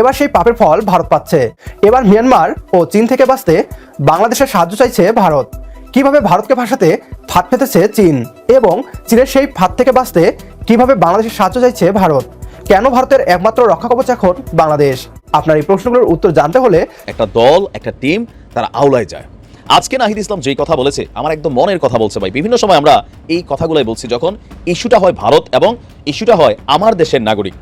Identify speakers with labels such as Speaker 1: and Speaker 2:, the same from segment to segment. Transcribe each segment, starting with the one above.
Speaker 1: এবার সেই পাপের ফল ভারত পাচ্ছে। এবার মিয়ানমার ও চীন থেকে বাঁচতে বাংলাদেশের সাহায্য চাইছে ভারত। কীভাবে ভারতকে ভাসাতে ফাঁদ পেতেছে চীন এবং চীনের সেই ফাঁদ থেকে বাঁচতে কীভাবে বাংলাদেশের সাহায্য চাইছে ভারত? কেন ভারতের একমাত্র রক্ষা কবচ এখন বাংলাদেশ? আপনার এই প্রশ্নগুলোর উত্তর জানতে হলে
Speaker 2: একটা দল, একটা টিম, তারা আওলায় যায়। আজকে নাহিদ ইসলাম যেই কথা বলেছে, আমার একদম মনের কথা বলছে ভাই। বিভিন্ন সময় আমরা এই কথাগুলোই বলছি যখন ইস্যুটা হয় ভারত এবং ইস্যুটা হয় আমার দেশের নাগরিক।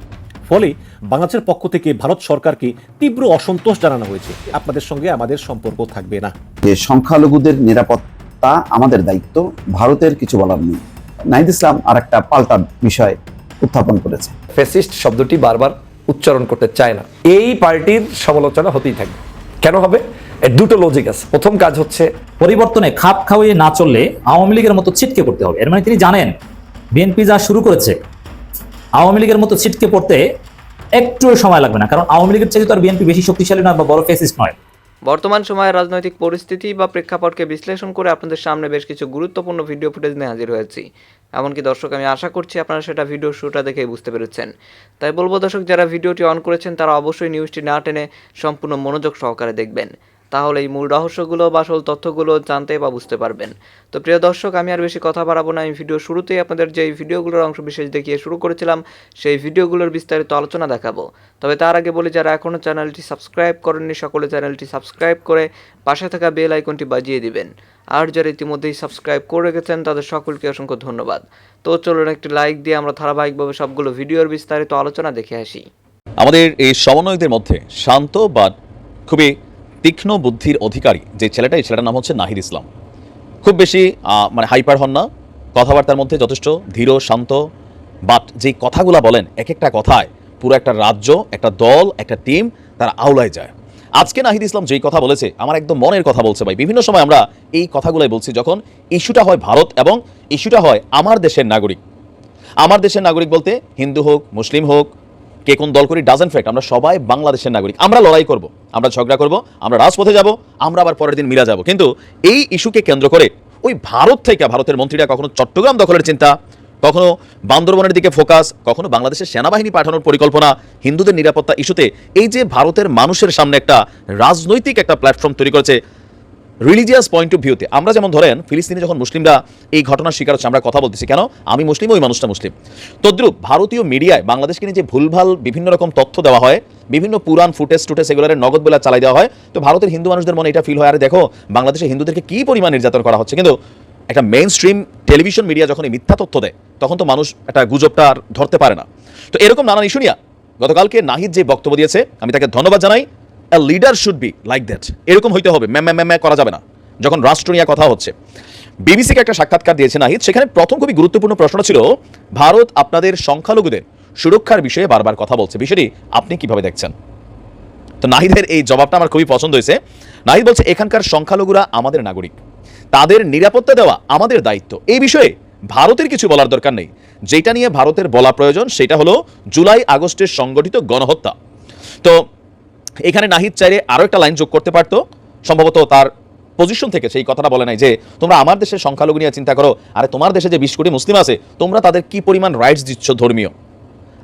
Speaker 3: ফলে বাংলাদেশের পক্ষ থেকে ভারত সরকারকে তীব্র অসন্তোষ জানানো হয়েছে। আপনাদের সঙ্গে আমাদের সম্পর্ক থাকবে না।
Speaker 4: যে সংখ্যালঘুদের নিরাপত্তা আমাদের দায়িত্ব ভারতের কিছু বলার নেই। নাহিদ ইসলাম আর একটা পাল্টা বিষয় উত্থাপন করেছে।
Speaker 5: ফ্যাসিস্ট শব্দটি বারবার উচ্চারণ করতে চায় না। এই পার্টির সমালোচনা হতেই থাকবে। কেন হবে? এর দুটো লজিক আছে। প্রথম কাজ হচ্ছে
Speaker 6: পরিবর্তনে খাপ খাওয়িয়ে না চললে আওয়ামী লীগের মতো ছিটকে পড়তে হবে। এর মানে তিনি জানেন বিএনপি যা শুরু করেছে আওয়ামী লীগের মতো ছিটকে পড়তে একটু সময় লাগবে না, কারণ আওয়ামী লীগের চাইতে তো আর বিএনপি বেশি শক্তিশালী নয় বা বড় ফেসিস্ট নয়।
Speaker 7: বর্তমান সময়ের রাজনৈতিক পরিস্থিতি বা প্রেক্ষাপটকে বিশ্লেষণ করে আপনাদের সামনে বেশ কিছু গুরুত্বপূর্ণ ভিডিও ফুটেজ নিয়ে হাজির হয়েছি। এমনকি দর্শক, আমি আশা করছি আপনারা সেটা ভিডিও শুটা দেখেই বুঝতে পেরেছেন। তাই বলব দর্শক, যারা ভিডিওটি অন করেছেন, তারা অবশ্যই নিউজটি না টেনে সম্পূর্ণ মনোযোগ সহকারে দেখবেন। তাহলে এই মূল রহস্যগুলো বা আসল তথ্যগুলো জানতে বা বুঝতে পারবেন। তো প্রিয় দর্শক, আমি আর বেশি কথা বাড়াবো না। আমি ভিডিও শুরুতেই আপনাদের যে ভিডিওগুলোর অংশ বিশেষ দেখিয়ে শুরু করেছিলাম, সেই ভিডিওগুলোর বিস্তারিত আলোচনা দেখাবো। তবে তার আগে বলি, যারা এখনও চ্যানেলটি সাবস্ক্রাইব করেননি, সকলে চ্যানেলটি সাবস্ক্রাইব করে পাশে থাকা বেল আইকনটি বাজিয়ে দিবেন। আর যারা ইতিমধ্যেই সাবস্ক্রাইব করে রেখেছেন, তাদের সকলকে অসংখ্য ধন্যবাদ। তো চলুন একটি লাইক দিয়ে আমরা ধারাবাহিকভাবে সবগুলো ভিডিওর বিস্তারিত আলোচনা দেখে আসি।
Speaker 2: আমাদের এই সমন্বয়কদের মধ্যে শান্ত বা খুবই তীক্ষ্ণ বুদ্ধির অধিকারী, যে ছেলেটা, এই ছেলেটার নাম হচ্ছে নাহিদ ইসলাম। খুব বেশি মানে হাইপার হন না। কথাবার্তার মধ্যে যথেষ্ট, ধীর, শান্ত। বাট যে কথাগুলো বলেন এক একটা কথায় পুরো একটা রাজ্য, একটা দল, একটা টিম তারা আওলায় যায়। আজকে নাহিদ ইসলাম যেই কথা বলেছে, আমার একদম মনের কথা বলছে ভাই। বিভিন্ন সময় আমরা এই কথাগুলোই বলছি যখন ইস্যুটা হয় ভারত এবং ইস্যুটা হয় আমার দেশের নাগরিক। আমার দেশের নাগরিক বলতে হিন্দু হোক, মুসলিম হোক কে কোন দল করি ডাজেন্ট ফ্যাক্ট আমরা সবাই বাংলাদেশের নাগরিক। আমরা লড়াই করব, আমরা ঝগড়া করব, আমরা রাজপথে যাব, আমরা আবার পরের দিন মিলা যাব। কিন্তু এই ইস্যুকে কেন্দ্র করে ওই ভারত থেকে, ভারতের মন্ত্রীরা কখনো চট্টগ্রাম দখলের চিন্তা, কখনো বান্দরবনের দিকে ফোকাস কখনো বাংলাদেশের সেনাবাহিনী পাঠানোর পরিকল্পনা, হিন্দুদের নিরাপত্তা ইস্যুতে এই যে ভারতের মানুষের সামনে একটা রাজনৈতিক একটা প্ল্যাটফর্ম তৈরি করেছে রিলিজিয়াস পয়েন্ট অফ ভিউতে আমরা যেমন ধরেন, ফিলিস্তিনে যখন মুসলিমরা এই ঘটনার শিকার হচ্ছে, আমরা কথা বলতেছি, কেন? আমি মুসলিম, ওই মানুষটা মুসলিম। তদ্রুপ ভারতীয় মিডিয়ায় বাংলাদেশকে নিয়ে যে ভুলভাল বিভিন্ন রকম তথ্য দেওয়া হয়, বিভিন্ন পুরান ফুটেজ টুটেজ এগুলোর নগদ বেলা চালাই দেওয়া হয়, তো ভারতের হিন্দু মানুষদের মনে এটা ফিল হয়, আরে দেখো, বাংলাদেশে হিন্দুদেরকে কী পরিমাণ নির্যাতন করা হচ্ছে? কিন্তু একটা মেইন স্ট্রিম টেলিভিশন মিডিয়া যখন এই মিথ্যা তথ্য দেয়, তখন তো মানুষ একটা গুজবটা আর ধরতে পারে না। তো এরকম নানান ইস্যু নিয়ে গতকালকে নাহিদ যে বক্তব্য দিয়েছে, আমি তাকে ধন্যবাদ জানাই। A leader should be like that এরকম হইতে হবে। ম্যাম ম্যাম ম্যাম করা যাবে না। যখন রাষ্ট্র নিয়ে কথা হচ্ছে। বিবিসিকে একটা সাক্ষাৎকার দিয়েছে নাহিদ সেখানে প্রথম খুবই গুরুত্বপূর্ণ প্রশ্ন ছিল, ভারত আপনাদের সংখ্যালঘুদের সুরক্ষার বিষয়ে বারবার কথা বলছে। বিষয়টি আপনি কীভাবে দেখছেন? তো নাহিদের এই জবাবটা আমার খুবই পছন্দ হয়েছে। নাহিদ বলছে, এখানকার সংখ্যালঘুরা আমাদের নাগরিক। তাদের নিরাপত্তা দেওয়া আমাদের দায়িত্ব। এই বিষয়ে ভারতের কিছু বলার দরকার নেই। যেটা নিয়ে ভারতের বলা প্রয়োজন, সেটা হলো জুলাই আগস্টের সংগঠিত গণহত্যা। তো এখানে নাহিদ চাইলে আরও একটা লাইন যোগ করতে পারতো। সম্ভবত তার পজিশন থেকে সেই কথাটা বলে নাই যে, তোমরা আমার দেশের সংখ্যালঘু নিয়ে চিন্তা করো। আরে তোমার দেশে যে বিশ কোটি মুসলিম আছে, তোমরা তাদের কি পরিমাণ রাইটস দিচ্ছ ধর্মীয়?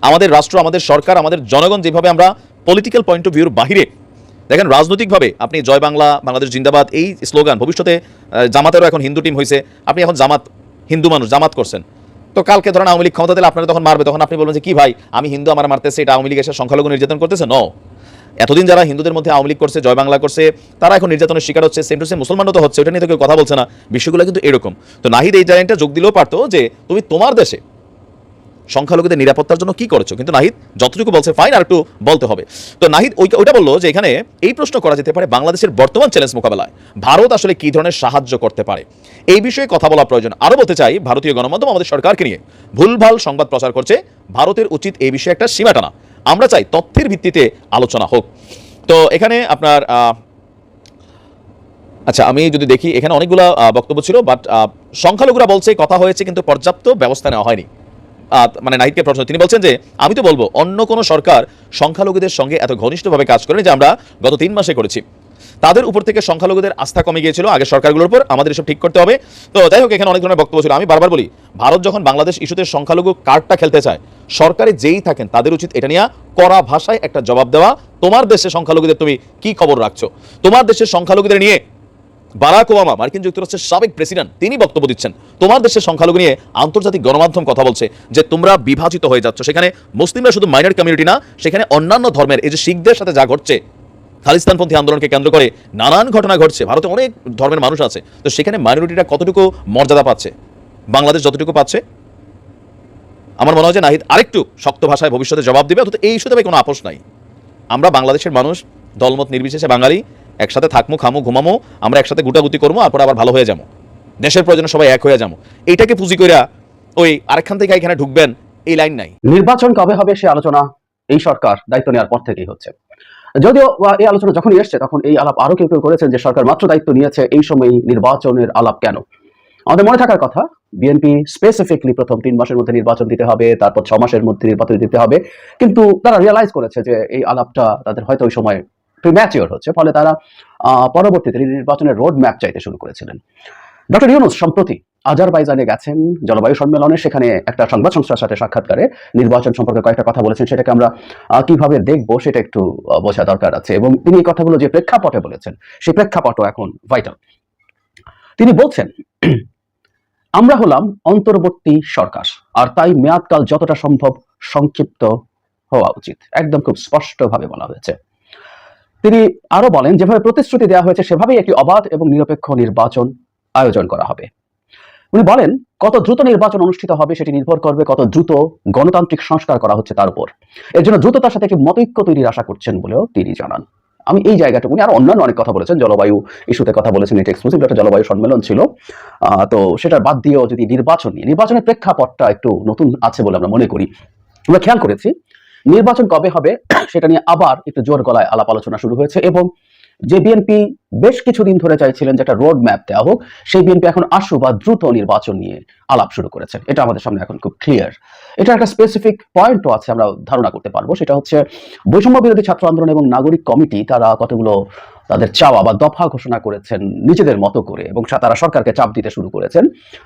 Speaker 2: আমাদের রাষ্ট্র, আমাদের সরকার, আমাদের জনগণ যেভাবে আমরা পলিটিক্যাল পয়েন্ট অফ ভিউর বাহিরে, দেখেন রাজনৈতিকভাবে আপনি জয় বাংলা, বাংলাদেশ জিন্দাবাদ, এই স্লোগান ভবিষ্যতে জামাতেরও এখন হিন্দু টিম হয়েছে আপনি এখন জামাত, হিন্দু মানুষ, জামাত করছেন। তো কালকে ধরেন আওয়ামী লীগ ক্ষমতা দিলে আপনারা তখন মারবে, তখন আপনি বলবেন যে, কি ভাই, আমি হিন্দু, আমার মারতেছে, এটা আওয়ামী লীগ এসে সংখ্যালঘু নির্যাতন করতেছে? ন এতদিন যারা হিন্দুদের মধ্যে আওয়ামী লীগ করছে, জয় বাংলা করছে, তারা এখন নির্যাতনের শিকার হচ্ছে সেম টু সেম মুসলমানও তো হচ্ছে, ওটা নিয়ে তো কেউ কথা বলছে না। বিষয়গুলো কিন্তু এরকম। তো নাহিদ এই জায়গাটা যোগ দিলেও পারতো যে তুমি তোমার দেশে সংখ্যালঘুদের নিরাপত্তার জন্য কি করেছ? কিন্তু নাহিদ যতটুকু বলছে ফাইন আর একটু বলতে হবে। তো নাহিদ ওই ওইটা বলল যে এখানে এই প্রশ্ন করা যেতে পারে বাংলাদেশের বর্তমান চ্যালেঞ্জ মোকাবেলায়। ভারত আসলে কি ধরনের সাহায্য করতে পারে? এই বিষয়ে কথা বলা প্রয়োজন। আরও বলতে চাই, ভারতীয় গণমাধ্যম আমাদের সরকারকে নিয়ে ভুলভাল সংবাদ প্রচার করছে। ভারতের উচিত এই বিষয়ে একটা সীমা টানা আমরা চাই তথ্যের ভিত্তিতে আলোচনা হোক। তো এখানে আপনার আচ্ছা আমি যদি দেখি, এখানে অনেকগুলো বক্তব্য ছিল বাট সংখ্যালঘুরা বলছে কথা হয়েছে কিন্তু পর্যাপ্ত ব্যবস্থা নেওয়া হয়নি। মানে নাহিদকে প্রশ্ন, তিনি বলছেন যে, আমি তো বলব, অন্য কোনো সরকার সংখ্যালঘুদের সঙ্গে এত ঘনিষ্ঠভাবে কাজ করেনি যে আমরা গত তিন মাসে করেছি। তাদের উপর থেকে সংখ্যালঘুদের আস্থা কমে গিয়েছিল। আগে সরকারগুলোর উপর, আমাদের এসব ঠিক করতে হবে। তো যাই হোক, এখানে অনেক ধরনের বক্তব্য ছিল। আমি বারবার বলি, ভারত যখন বাংলাদেশ ইস্যুতে সংখ্যালঘু কার্ডটা খেলতে চায়, সরকারে যেই থাকেন, তাদের উচিত এটা নিয়ে কড়া ভাষায় একটা জবাব দেওয়া। তোমার দেশে সংখ্যালঘুদের তুমি কি খবর রাখছো? তোমার দেশের সংখ্যালঘুদের নিয়ে বারাক ওবামা, মার্কিন যুক্তরাষ্ট্রের সাবেক প্রেসিডেন্ট, তিনি বক্তব্য দিচ্ছেন। তোমার দেশের সংখ্যালঘু নিয়ে আন্তর্জাতিক গণমাধ্যম কথা বলছে যে তোমরা বিভাজিত হয়ে যাচ্ছ। সেখানে মুসলিমরা শুধু মাইনর কমিউনিটি না, সেখানে অন্যান্য ধর্মের, এই যে শিখদের সাথে যা ঘটছে খালিস্তানপন্থী আন্দোলনকে কেন্দ্র করে নানান ঘটনা ঘটছে। ভারতে অনেক ধর্মের মানুষ আছে। তো সেখানে মাইনরিটিটা কতটুকু মর্যাদা পাচ্ছে? বাংলাদেশ যতটুকু পাচ্ছে? আমার মনে হয় যে নাহিদ আরেকটু শক্ত ভাষায় ভবিষ্যতে জবাব দিবে, অথচ এই ইস্যুতে কোনো আপোষ নাই। আমরা বাংলাদেশের মানুষ, দলমত নির্বিশেষে বাঙালি, একসাথে থাকমু, খামু, ঘুমামো, আমরা একসাথে গুটাগুটি করব তারপর আবার ভালো হয়ে যাব দেশের প্রয়োজনে সবাই এক হয়ে যাব এইটাকে পুঁজি কইরা ওই আরেকখান থেকে এখানে ঢুকবেন, এই লাইন নাই।
Speaker 8: নির্বাচন কবে হবে সে আলোচনা এই সরকার দায়িত্ব নেওয়ার পর থেকেই হচ্ছে। যদিও এই আলোচনা যখনই এসছে, তখন এই আলাপ আরও কেউ কেউ করেছেন যে সরকার মাত্র দায়িত্ব নিয়েছে এই সময়ই নির্বাচনের আলাপ কেন? আমাদের মনে থাকার কথা, বিএনপি স্পেসিফিকলি প্রথম তিন মাসের মধ্যে নির্বাচন দিতে হবে, তারপর ছ মাসের মধ্যে নির্বাচন দিতে হবে, কিন্তু তারা রিয়েলাইজ করেছে যে এই আলাপটা তাদের হয়তো ওই সময় প্রিম্যাচিওর হচ্ছে, ফলে তারা পরবর্তীতে নির্বাচনের রোড ম্যাপ চাইতে শুরু করেছিলেন। ডক্টর ইউনুস, সম্প্রতি আজারবাইজানে গেছেন। জলবায়ু সম্মেলনে সেখানে একটা সংবাদ সংস্থার সাথে সাক্ষাৎকারে নির্বাচন সম্পর্কে কয়েকটা কথা বলেছেন, সেটাকে আমরা কীভাবে দেখব সেটা একটু বোঝা দরকার আছে। এবং তিনি এই কথাগুলো যে প্রেক্ষাপটে বলেছেন, সেই প্রেক্ষাপটও এখন ভাইটাল তিনি বলছেন, আমরা হলাম অন্তর্বর্তী সরকার, আর তাই মেয়াদকাল যতটা সম্ভব সংক্ষিপ্ত হওয়া উচিত। একদম খুব স্পষ্টভাবে বলা হয়েছে। তিনি আরও বলেন, যেভাবে প্রতিশ্রুতি দেওয়া হয়েছে, সেভাবেই একটি অবাধ এবং নিরপেক্ষ নির্বাচন আয়োজন করা হবে। উনি বলেন, কত দ্রুত নির্বাচন অনুষ্ঠিত হবে সেটি নির্ভর করবে কত দ্রুত গণতান্ত্রিক সংস্কার করা হচ্ছে তার উপর। এর জন্য দ্রুততার সাথে একটি মতৈক্য তৈরির আশা করছেন বলেও তিনি জানান। আমি এই জায়গাটুকু উনি আরও অন্যান্য অনেক কথা বলেছেন, জলবায়ু ইস্যুতে কথা বলেছেন, এটা এক্সক্লুসিভ একটা জলবায়ু সম্মেলন ছিল। তো সেটার বাদ দিয়েও যদি নির্বাচন নিয়ে নির্বাচনের প্রেক্ষাপটটা একটু নতুন আছে বলে আমরা মনে করি। আমরা খেয়াল করেছি, নির্বাচন কবে হবে সেটা নিয়ে আবার একটু জোর গলায় আলাপ আলোচনা শুরু হয়েছে এবং যে বিএনপি বেশ কিছুদিন ধরে চাইছিলেন যেটা রোড ম্যাপ দেওয়া হোক, সেই বিএনপি এখন আশু বা দ্রুত নির্বাচন নিয়ে আলাপ শুরু করেছে এটা আমাদের সামনে এখন খুব ক্লিয়ার এটা একটা স্পেসিফিক পয়েন্টও আছে, আমরা ধারণা করতে পারব। সেটা হচ্ছে বৈষম্য বিরোধী ছাত্র আন্দোলন এবং নাগরিক কমিটি, তারা কতগুলো তাদের চাওয়া বা দফা ঘোষণা করেছেন নিজেদের মতো করে এবং তারা সরকারকে চাপ দিতে শুরু করেছেন।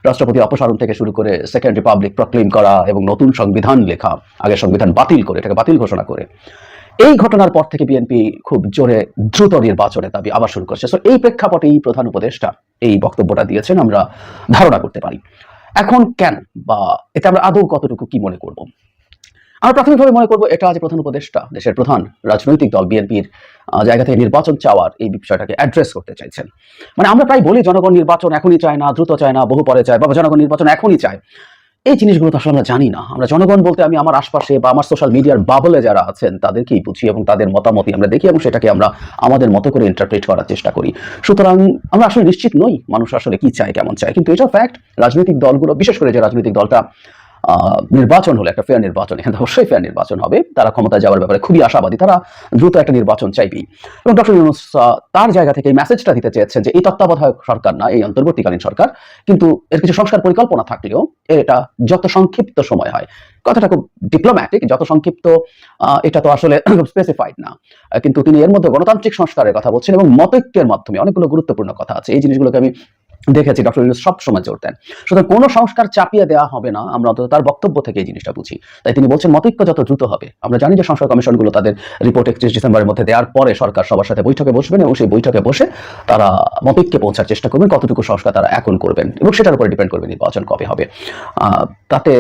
Speaker 8: রাষ্ট্রপতি অপসারণ থেকে শুরু করে সেকেন্ড রিপাবলিক প্রক্লেম করা এবং নতুন সংবিধান লেখা আগে সংবিধান বাতিল করে, এটাকে বাতিল ঘোষণা করে। এই ঘটনার পর থেকে বিএনপি খুব জোরে দ্রুত নির্বাচনের দাবি আবার শুরু করছে। সো এই প্রেক্ষাপটেই প্রধান উপদেষ্টা এই বক্তব্যটা দিয়েছেন, আমরা ধারণা করতে পারি। এখন কেন বা এতে আমরা আদৌ কতটুকু কি মনে করব? আমরা প্রাথমিকভাবে মনে করব এটা যে প্রধান উপদেষ্টা, দেশের প্রধান রাজনৈতিক দল বিএনপির জায়গা থেকে নির্বাচন চাওয়ার এই বিষয়টাকে অ্যাড্রেস করতে চাইছেন। মানে আমরা প্রায় বলি, জনগণ নির্বাচন এখনই চায় না, দ্রুত চায় না, বহু পরে চায়, বা জনগণ নির্বাচন এখনই চায়। এই জিনিসগুলো তো আসলে আমরা জানি না। আমরা জনগণ বলতে আমি আমার আশপাশে বা আমার সোশ্যাল মিডিয়ার বাবলে যারা আছেন, তাদেরকেই বুঝি এবং তাদের মতামতই আমরা দেখি এবং সেটাকে আমরা আমাদের মতো করে ইন্টারপ্রেট করার চেষ্টা করি। সুতরাং আমরা আসলে নিশ্চিত নই মানুষ আসলে কি চায়, কেমন চায়। কিন্তু এটা ফ্যাক্ট রাজনৈতিক দলগুলো, বিশেষ করে যে রাজনৈতিক দলটা নির্বাচন হলে, একটা ফেয়ার নির্বাচন, এখানে অবশ্যই ফেয়ার নির্বাচন হবে। তারা ক্ষমতায় যাওয়ার ব্যাপারে খুবই আশাবাদী। তারা দ্রুত একটা নির্বাচন চাইবেই। এবং ডক্টর ইউনুস তার জায়গা থেকে এই মেসেজটা দিতে চেয়েছেন যে, এই তত্ত্বাবধায়ক সরকার না, এই অন্তর্বর্তীকালীন সরকার, কিন্তু এর কিছু সংস্কার পরিকল্পনা থাকলেও এটা যত সংক্ষিপ্ত সময় হয়, কথাটা খুব ডিপ্লোম্যাটিক যত সংক্ষিপ্ত এটা তো আসলে স্পেসিফাইড না। কিন্তু তিনি এর মধ্যে গণতান্ত্রিক সংস্কারের কথা বলছেন এবং মতৈক্যের মাধ্যমে অনেকগুলো গুরুত্বপূর্ণ কথা আছে। এই জিনিসগুলোকে আমি দেখেছি ডক্টর ইউনুস সব সময় জোর দেন। সুতরাং কোনো সংস্কার চাপিয়ে দেওয়া হবে না, আমরা অন্তত তার বক্তব্য থেকে এই জিনিসটা বুঝি। তাই তিনি বলছেন, মতৈক্য যত দ্রুত হবে। আমরা জানি যে সংস্কার কমিশনগুলো তাদের রিপোর্ট একত্রিশ ডিসেম্বরের মধ্যে দেওয়ার পরে সরকার সবার সাথে বৈঠকে বসবেন এবং সেই বৈঠকে বসে তারা মতৈক্যে পৌঁছার চেষ্টা করবেন কতটুকু সংস্কার তারা এখন করবেন এবং সেটার উপরে ডিপেন্ড করবে নির্বাচন কবে হবে। তাতে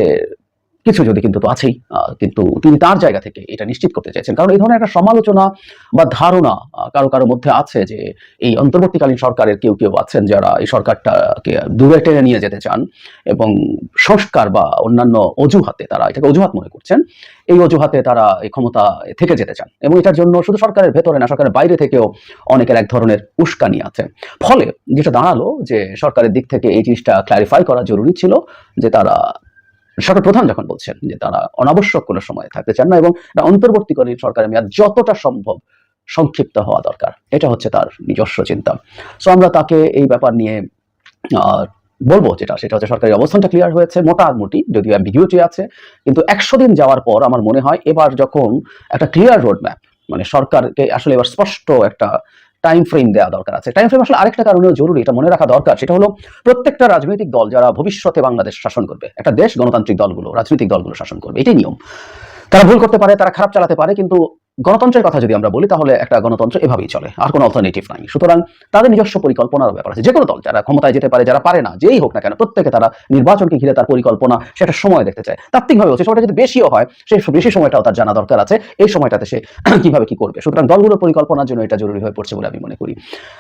Speaker 8: কিছু যদি কিন্তু তো আছেই কিন্তু তিনি তার জায়গা থেকে এটা নিশ্চিত করতে চাইছেন কারণ এই ধরনের একটা সমালোচনা বা ধারণা কারও কারও মধ্যে আছে যে এই অন্তর্বর্তীকালীন সরকারের কেউ কেউ আছেন যারা এই সরকারটাকে দূরে টেনে নিয়ে যেতে চান এবং সংস্কার বা অন্যান্য অজুহাতে তারা এটাকে অজুহাত মনে করছেন, এই অজুহাতে তারা এই ক্ষমতা থেকে যেতে চান। এবং এটার জন্য শুধু সরকারের ভেতরে না, সরকারের বাইরে থেকেও অনেকের এক ধরনের উস্কানি আছে। ফলে যেটা দাঁড়াল যে সরকারের দিক থেকে এই জিনিসটা ক্ল্যারিফাই করা জরুরি ছিল যে তারা সরকার প্রধান যখন বলছেন যে তারা অনাবশ্যক কোনো সময় থাকতে চান না এবং অন্তর্বর্তীকালীন সরকারের মেয়াদ যতটা সম্ভব সংক্ষিপ্ত হওয়া দরকার, এটা হচ্ছে তার নিজস্ব চিন্তা। সো আমরা তাকে এই ব্যাপার নিয়ে বলব যেটা, সেটা হচ্ছে সরকারি অবস্থানটা ক্লিয়ার হয়েছে মোটামুটি যদিও অ্যাম্বিগুইটি আছে, কিন্তু একশো দিন যাওয়ার পর আমার মনে হয় এবার যখন একটা ক্লিয়ার রোড ম্যাপ মানে সরকারকে আসলে এবার স্পষ্ট একটা টাইম ফ্রেম দেওয়া দরকার আছে। টাইম ফ্রেম আসলে আরেকটা কারণেও জরুরি, এটা মনে রাখা দরকার, সেটা হলো প্রত্যেকটা রাজনৈতিক দল যারা ভবিষ্যতে বাংলাদেশ শাসন করবে, একটা দেশ গণতান্ত্রিক দলগুলো, রাজনৈতিক দলগুলো শাসন করবে, এটাই নিয়ম। তারা ভুল করতে পারে, তারা খারাপ চালাতে পারে, কিন্তু গণতন্ত্রের কথা যদি আমরা বলি, তাহলে একটা গণতন্ত্র এভাবেই চলে, আর কোনো অল্টারনেটিভ নাই। সুতরাং তাদের নিজস্ব পরিকল্পনার ব্যাপার আছে। যে কোনো দল, যারা ক্ষমতায় যেতে পারে, যারা পারে না, যেই হোক না কেন, প্রত্যেকে তারা নির্বাচনকে ঘিরে তার পরিকল্পনা, সেটা সময় দেখতে চায়। তাত্ত্বিকভাবে হচ্ছে সময়টা যদি বেশিও হয় সেই বেশি সময়টাও তার জানা দরকার আছে, এই সময়টাতে সে কীভাবে কি করবে। সুতরাং দলগুলোর পরিকল্পনার জন্য এটা জরুরি হয়ে পড়ছে বলে আমি মনে করি।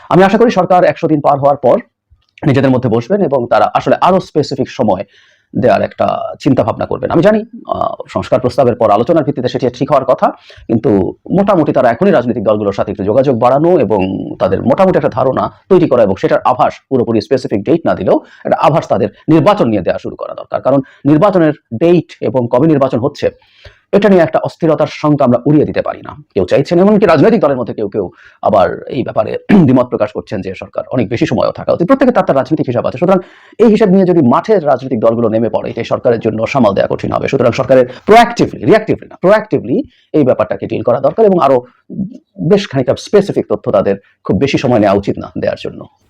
Speaker 8: আমি আশা করি সরকার একশো দিন পার হওয়ার পর নিজেদের মধ্যে বসবেন এবং তারা আসলে আরও স্পেসিফিক সময় দেওয়ার একটা চিন্তা ভাবনা করবেন। আমি জানি সংস্কার প্রস্তাবের পর আলোচনার ভিত্তিতে সেটি ঠিক হওয়ার কথা, কিন্তু মোটামুটি তারা এখনই রাজনৈতিক দলগুলোর সাথে একটু যোগাযোগ বাড়ানো এবং তাদের মোটামুটি একটা ধারণা তৈরি করা এবং সেটার আভাস, পুরোপুরি স্পেসিফিক ডেট না দিলেও একটা আভাস তাদের নির্বাচন নিয়ে দেওয়া শুরু করা দরকার। কারণ নির্বাচনের ডেট এবং কবে নির্বাচন হচ্ছে এটা নিয়ে একটা অস্থিরতার সঙ্গে আমরা উড়িয়ে দিতে পারি না। কেউ চাইছেন, এমনকি রাজনৈতিক দলের মধ্যে কেউ কেউ আবার এই ব্যাপারে দ্বিমত প্রকাশ করছেন যে সরকার অনেক বেশি সময়ও থাকা উচিত। প্রত্যেকে তার তার রাজনৈতিক হিসাব আছে। সুতরাং এই হিসাব নিয়ে যদি মাঠের রাজনৈতিক দলগুলো নেমে পড়ে এটাই সরকারের জন্য সামাল দেওয়া কঠিন হবে। সুতরাং সরকারের প্রোয়াক্টিভলি রিয়াক্টিভলি না প্রোয়াক্টিভলি এই ব্যাপারটাকে ডিল করা দরকার এবং আরও বেশ খানিকটা স্পেসিফিক তথ্য তাদের খুব বেশি সময় নেওয়া উচিত না দেওয়ার জন্য।